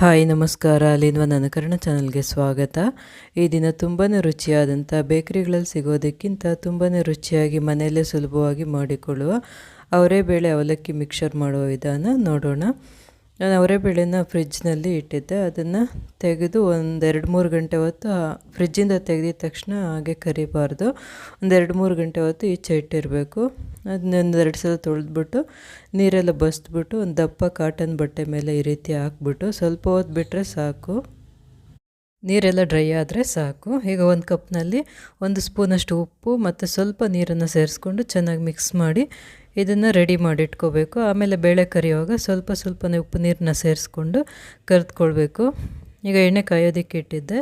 Hi, ನಮಸ್ಕಾರ. ಅಲ್ಲಿನ್ವ ನನ್ನ ಚಾನಲ್ಗೆ ಸ್ವಾಗತ. ಈ ದಿನ ತುಂಬಾ ರುಚಿಯಾದಂಥ ಬೇಕರಿಗಳಲ್ಲಿ ಸಿಗೋದಕ್ಕಿಂತ ತುಂಬಾ ರುಚಿಯಾಗಿ ಮನೆಯಲ್ಲೇ ಸುಲಭವಾಗಿ ಮಾಡಿಕೊಳ್ಳುವ ಅವರೇ ಬೇಳೆ ಅವಲಕ್ಕಿ ಮಿಕ್ಸರ್ ಮಾಡುವ ವಿಧಾನ ನೋಡೋಣ. ನಾನು ಅವರೆಬೇಳೆನ ಫ್ರಿಜ್ನಲ್ಲಿ ಇಟ್ಟಿದ್ದೆ. ಅದನ್ನು ತೆಗೆದು ಒಂದು ಎರಡು ಮೂರು ಗಂಟೆ ಹೊತ್ತು ಫ್ರಿಜ್ಜಿಂದ ತೆಗೆದಿದ ತಕ್ಷಣ ಹಾಗೆ ಕರಿಬಾರ್ದು. ಒಂದು ಎರಡು ಮೂರು ಗಂಟೆ ಹೊತ್ತು ಈಚೆ ಇಟ್ಟಿರಬೇಕು ಅದನ್ನೊಂದು ಎರಡು ಸಲ ತೊಳೆದ್ಬಿಟ್ಟು ನೀರೆಲ್ಲ ಬಸ್ದ್ಬಿಟ್ಟು ಒಂದು ದಪ್ಪ ಕಾಟನ್ ಬಟ್ಟೆ ಮೇಲೆ ಈ ರೀತಿ ಹಾಕ್ಬಿಟ್ಟು ಸ್ವಲ್ಪ ಹೊತ್ತು ಸಾಕು. ನೀರೆಲ್ಲ ಡ್ರೈ ಆದರೆ ಸಾಕು. ಈಗ ಒಂದು ಕಪ್ನಲ್ಲಿ ಒಂದು ಸ್ಪೂನಷ್ಟು ಉಪ್ಪು ಮತ್ತು ಸ್ವಲ್ಪ ನೀರನ್ನು ಸೇರಿಸ್ಕೊಂಡು ಚೆನ್ನಾಗಿ ಮಿಕ್ಸ್ ಮಾಡಿ ಇದನ್ನು ರೆಡಿ ಮಾಡಿಟ್ಕೋಬೇಕು. ಆಮೇಲೆ ಬೇಳೆ ಕರಿಯುವಾಗ ಸ್ವಲ್ಪ ಸ್ವಲ್ಪನೇ ಉಪ್ಪು ನೀರನ್ನ ಸೇರಿಸ್ಕೊಂಡು ಕರೆದುಕೊಳ್ಬೇಕು. ಈಗ ಎಣ್ಣೆ ಕಾಯೋದಕ್ಕೆ ಇಟ್ಟಿದ್ದೆ.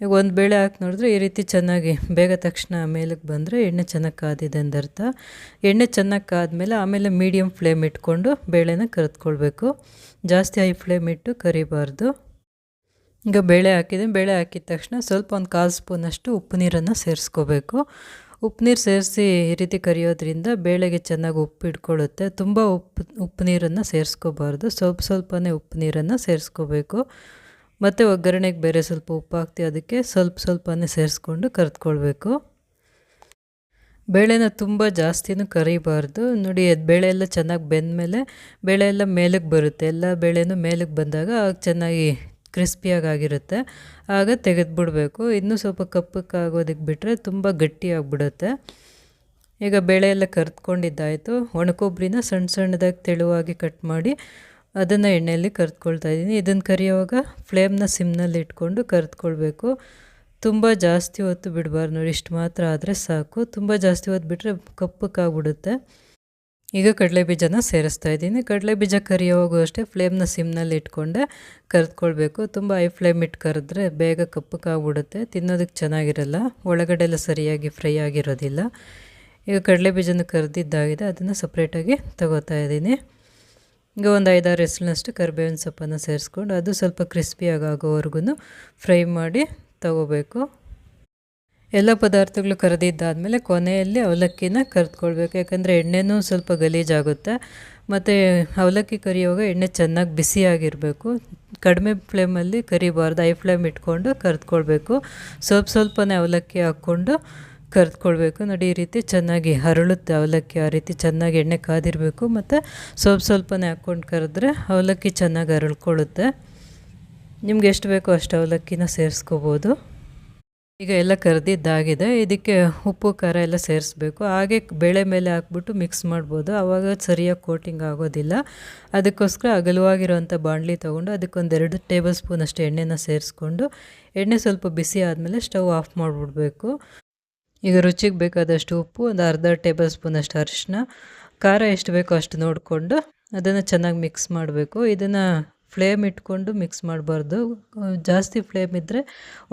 ಈಗ ಒಂದು ಬೇಳೆ ಹಾಕಿ ನೋಡಿದ್ರೆ ಈ ರೀತಿ ಚೆನ್ನಾಗಿ ಬೇಗ ತಕ್ಷಣ ಮೇಲಕ್ಕೆ ಬಂದರೆ ಎಣ್ಣೆ ಚೆನ್ನಾಗಿ ಕಾದಿದೆ ಅಂದರ್ಥ ಎಣ್ಣೆ ಚೆನ್ನಾಗಿ ಕಾದ್ಮೇಲೆ ಆಮೇಲೆ ಮೀಡಿಯಮ್ ಫ್ಲೇಮ್ ಇಟ್ಕೊಂಡು ಬೇಳೆನ ಕರೆದುಕೊಳ್ಬೇಕು. ಜಾಸ್ತಿ ಹೈ ಫ್ಲೇಮ್ ಇಟ್ಟು ಕರಿಬಾರ್ದು. ಈಗ ಬೇಳೆ ಹಾಕಿದೆ. ಬೇಳೆ ಹಾಕಿದ ತಕ್ಷಣ ಸ್ವಲ್ಪ ಒಂದು ಕಾಲು ಸ್ಪೂನಷ್ಟು ಉಪ್ಪು ನೀರನ್ನು ಸೇರಿಸ್ಕೋಬೇಕು. ಉಪ್ಪು ನೀರು ಸೇರಿಸಿ ಈ ರೀತಿ ಕರಿಯೋದ್ರಿಂದ ಬೇಳೆಗೆ ಚೆನ್ನಾಗಿ ಉಪ್ಪು ಇಟ್ಕೊಳ್ಳುತ್ತೆ. ತುಂಬ ಉಪ್ಪು ಉಪ್ಪು ನೀರನ್ನು ಸೇರಿಸ್ಕೋಬಾರ್ದು. ಸ್ವಲ್ಪ ಸ್ವಲ್ಪನೇ ಉಪ್ಪು ನೀರನ್ನು ಸೇರಿಸ್ಕೋಬೇಕು. ಮತ್ತು ಒಗ್ಗರಣೆಗೆ ಬೇರೆ ಸ್ವಲ್ಪ ಉಪ್ಪು ಹಾಕ್ತಿ ಅದಕ್ಕೆ ಸ್ವಲ್ಪ ಸ್ವಲ್ಪನೇ ಸೇರಿಸ್ಕೊಂಡು ಕರೆದ್ಕೊಳ್ಬೇಕು. ಬೇಳೆನ ತುಂಬ ಜಾಸ್ತಿನೂ ಕರಿಬಾರ್ದು. ನೋಡಿ, ಅದು ಬೇಳೆ ಎಲ್ಲ ಚೆನ್ನಾಗಿ ಬೆಂದಮೇಲೆ, ಬೇಳೆ ಎಲ್ಲ ಮೇಲಕ್ಕೆ ಬರುತ್ತೆ. ಎಲ್ಲ ಬೇಳೆನೂ ಮೇಲಕ್ಕೆ ಬಂದಾಗ ಚೆನ್ನಾಗಿ ಕ್ರಿಸ್ಪಿಯಾಗಿ ಆಗಿರುತ್ತೆ ಆಗ ತೆಗೆದುಬಿಡಬೇಕು. ಇನ್ನೂ ಸ್ವಲ್ಪ ಕಪ್ಪಕ್ಕಾಗೋದಕ್ಕೆ ಬಿಟ್ಟರೆ ತುಂಬ ಗಟ್ಟಿಯಾಗಿಬಿಡುತ್ತೆ. ಈಗ ಬೇಳೆ ಎಲ್ಲ ಕರೆದ್ಕೊಂಡಿದ್ದಾಯಿತು. ಒಣಕೊಬ್ಬರಿನ ಸಣ್ಣ ಸಣ್ಣದಾಗಿ ತೆಳುವಾಗಿ ಕಟ್ ಮಾಡಿ ಅದನ್ನು ಎಣ್ಣೆಯಲ್ಲಿ ಕರ್ತ್ಕೊಳ್ತಾ ಇದ್ದೀನಿ. ಇದನ್ನು ಕರಿಯುವಾಗ ಫ್ಲೇಮ್ನ ಸಿಮ್ನಲ್ಲಿ ಇಟ್ಕೊಂಡು ಕರ್ತ್ಕೊಳ್ಬೇಕು ತುಂಬ ಜಾಸ್ತಿ ಹೊತ್ತು ಬಿಡಬಾರ್ದು ನೋಡಿ. ಇಷ್ಟು ಮಾತ್ರ ಆದರೆ ಸಾಕು. ತುಂಬ ಜಾಸ್ತಿ ಹೊತ್ತು ಬಿಟ್ಟರೆ ಕಪ್ಪಕ್ಕಾಗ್ಬಿಡುತ್ತೆ ಈಗ ಕಡಲೆ ಬೀಜನ ಸೇರಿಸ್ತಾ ಇದ್ದೀನಿ. ಕಡಲೆ ಬೀಜ ಕರಿಯೋವಾಗೂ ಅಷ್ಟೇ ಫ್ಲೇಮ್ನ ಸಿಮ್ನಲ್ಲಿ ಇಟ್ಕೊಂಡೆ ಕರೆದ್ಕೊಳ್ಬೇಕು. ತುಂಬ ಐ ಫ್ಲೇಮ್ ಇಟ್ಟು ಕರೆದ್ರೆ ಬೇಗ ಕಪ್ಪಕ್ಕಾಗ್ಬಿಡುತ್ತೆ ತಿನ್ನೋದಕ್ಕೆ ಚೆನ್ನಾಗಿರಲ್ಲ. ಒಳಗಡೆ ಎಲ್ಲ ಸರಿಯಾಗಿ ಫ್ರೈ ಆಗಿರೋದಿಲ್ಲ. ಈಗ ಕಡಲೆ ಬೀಜನ ಕರೆದಿದ್ದಾಗಿದೆ. ಅದನ್ನು ಸಪ್ರೇಟಾಗಿ ತಗೋತಾ ಇದ್ದೀನಿ. ಈಗ ಒಂದು ಐದಾರು ಹೆಸರಿನಷ್ಟು ಕರಿಬೇವಿನ ಸೊಪ್ಪನ್ನು ಸೇರಿಸ್ಕೊಂಡು ಅದು ಸ್ವಲ್ಪ ಕ್ರಿಸ್ಪಿಯಾಗಿ ಆಗೋವರೆಗೂ ಫ್ರೈ ಮಾಡಿ ತಗೋಬೇಕು. ಎಲ್ಲ ಪದಾರ್ಥಗಳು ಕರೆದಿದ್ದಾದಮೇಲೆ ಕೊನೆಯಲ್ಲಿ ಅವಲಕ್ಕಿನ ಕರೆದುಕೊಳ್ಬೇಕು. ಯಾಕಂದರೆ ಎಣ್ಣೆನೂ ಸ್ವಲ್ಪ ಗಲೀಜಾಗುತ್ತೆ. ಮತ್ತು ಅವಲಕ್ಕಿ ಕರಿಯುವಾಗ ಎಣ್ಣೆ ಚೆನ್ನಾಗಿ ಬಿಸಿಯಾಗಿರಬೇಕು. ಕಡಿಮೆ ಫ್ಲೇಮಲ್ಲಿ ಕರಿಬಾರ್ದು. ಐ ಫ್ಲೇಮ್ ಇಟ್ಕೊಂಡು ಕರೆದುಕೊಳ್ಬೇಕು. ಸ್ವಲ್ಪ ಸ್ವಲ್ಪನೇ ಅವಲಕ್ಕಿ ಹಾಕ್ಕೊಂಡು ಕರೆದುಕೊಳ್ಬೇಕು. ನೋಡಿ, ಈ ರೀತಿ ಚೆನ್ನಾಗಿ ಹರಳುತ್ತೆ ಅವಲಕ್ಕಿ. ಆ ರೀತಿ ಚೆನ್ನಾಗಿ ಎಣ್ಣೆ ಕಾದಿರಬೇಕು. ಮತ್ತು ಸ್ವಲ್ಪ ಸ್ವಲ್ಪನೇ ಹಾಕ್ಕೊಂಡು ಕರೆದ್ರೆ ಅವಲಕ್ಕಿ ಚೆನ್ನಾಗಿ ಅರಳ್ಕೊಳ್ಳುತ್ತೆ ನಿಮ್ಗೆ ಎಷ್ಟು ಬೇಕೋ ಅಷ್ಟು ಅವಲಕ್ಕಿನ ಸೇರಿಸ್ಕೋಬೋದು. ಈಗ ಎಲ್ಲ ಕರೆದಿದ್ದಾಗಿದೆ. ಇದಕ್ಕೆ ಉಪ್ಪು, ಖಾರ ಎಲ್ಲ ಸೇರಿಸ್ಬೇಕು. ಹಾಗೆ ಬೇಳೆ ಮೇಲೆ ಹಾಕ್ಬಿಟ್ಟು ಮಿಕ್ಸ್ ಮಾಡ್ಬೋದು. ಆವಾಗ ಸರಿಯಾಗಿ ಕೋಟಿಂಗ್ ಆಗೋದಿಲ್ಲ. ಅದಕ್ಕೋಸ್ಕರ ಅಗಲವಾಗಿರುವಂಥ ಬಾಣಲಿ ತೊಗೊಂಡು ಅದಕ್ಕೊಂದೆರಡು ಟೇಬಲ್ ಸ್ಪೂನ್ ಅಷ್ಟು ಎಣ್ಣೆನ ಸೇರಿಸ್ಕೊಂಡು ಎಣ್ಣೆ ಸ್ವಲ್ಪ ಬಿಸಿ ಆದಮೇಲೆ ಸ್ಟವ್ ಆಫ್ ಮಾಡಿಬಿಡ್ಬೇಕು. ಈಗ ರುಚಿಗೆ ಬೇಕಾದಷ್ಟು ಉಪ್ಪು, ಒಂದು ಅರ್ಧ ಟೇಬಲ್ ಸ್ಪೂನ್ ಅಷ್ಟು ಅರಿಶಿನ ಖಾರ ಎಷ್ಟು ಬೇಕೋ ಅಷ್ಟು ನೋಡಿಕೊಂಡು ಅದನ್ನು ಚೆನ್ನಾಗಿ ಮಿಕ್ಸ್ ಮಾಡಬೇಕು. ಇದನ್ನು ಫ್ಲೇಮ್ ಇಟ್ಕೊಂಡು ಮಿಕ್ಸ್ ಮಾಡಬಾರ್ದು. ಜಾಸ್ತಿ ಫ್ಲೇಮ್ ಇದ್ದರೆ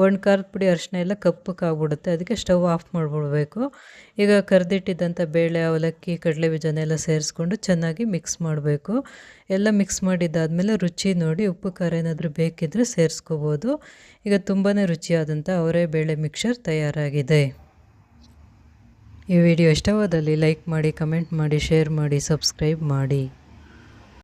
ಒಣ ಖಾರದ ಪುಡಿ ಅರಿಶಿನ ಎಲ್ಲ ಕಪ್ಪಕ್ಕಾಗ್ಬಿಡುತ್ತೆ ಅದಕ್ಕೆ ಸ್ಟವ್ ಆಫ್ ಮಾಡಿಬಿಡ್ಬೇಕು. ಈಗ ಕರೆದಿಟ್ಟಿದ್ದಂಥ ಬೇಳೆ, ಅವಲಕ್ಕಿ ಕಡಲೆ ಬೀಜನೆಲ್ಲ ಸೇರಿಸ್ಕೊಂಡು ಚೆನ್ನಾಗಿ ಮಿಕ್ಸ್ ಮಾಡಬೇಕು. ಎಲ್ಲ ಮಿಕ್ಸ್ ಮಾಡಿದ್ದಾದಮೇಲೆ ರುಚಿ ನೋಡಿ, ಉಪ್ಪು, ಖಾರ ಏನಾದರೂ ಬೇಕಿದ್ದರೆ ಸೇರಿಸ್ಕೋಬೋದು. ಈಗ ತುಂಬಾ ರುಚಿಯಾದಂಥ ಅವರೇ ಬೇಳೆ ಮಿಕ್ಸರ್ ತಯಾರಾಗಿದೆ. ಈ ವಿಡಿಯೋ ಇಷ್ಟವಾದಲ್ಲಿ ಲೈಕ್ ಮಾಡಿ, ಕಮೆಂಟ್ ಮಾಡಿ, ಶೇರ್ ಮಾಡಿ, ಸಬ್ಸ್ಕ್ರೈಬ್ ಮಾಡಿ.